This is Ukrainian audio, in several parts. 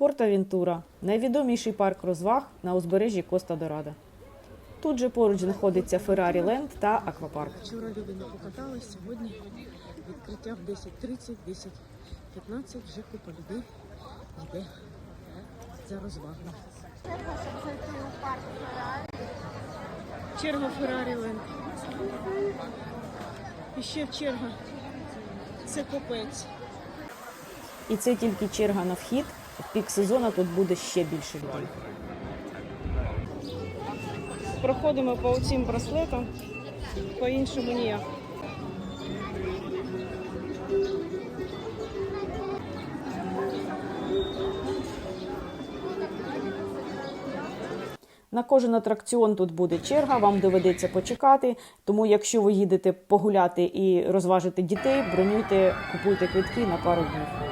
Порт-Авентура найвідоміший парк розваг на узбережжі Коста Дорада. Тут же поруч знаходиться Феррарі Ленд та аквапарк. Вчора люди не покатались, сьогодні відкриття в 10.30, 10.15, вже купа людей йде за розвагами. Черга Феррарі Ленд. І ще черга. Це копець. І це тільки черга на вхід. В пік сезону тут буде ще більше людей. Проходимо по цим браслетам, по-іншому ніяк. На кожен атракціон тут буде черга, вам доведеться почекати. Тому, якщо ви їдете погуляти і розважити дітей, бронюйте, купуйте квитки на пару днів.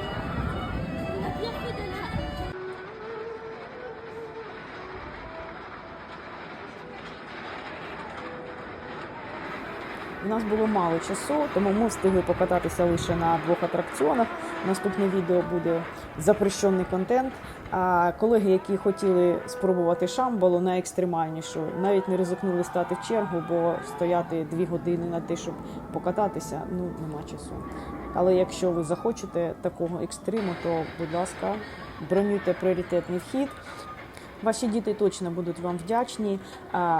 У нас було мало часу, тому ми встигли покататися лише на двох атракціонах. Наступне відео буде запрещений контент. А колеги, які хотіли спробувати шамбалу найекстремальнішу, навіть не ризикнули стати в чергу, бо стояти дві години на те, щоб покататися, ну нема часу. Але якщо ви захочете такого екстриму, то будь ласка, бронюйте пріоритетний вхід. Ваші діти точно будуть вам вдячні.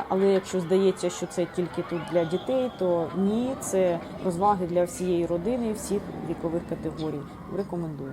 Але якщо здається, що це тільки тут для дітей, то ні, це розваги для всієї родини, всіх вікових категорій. Рекомендую.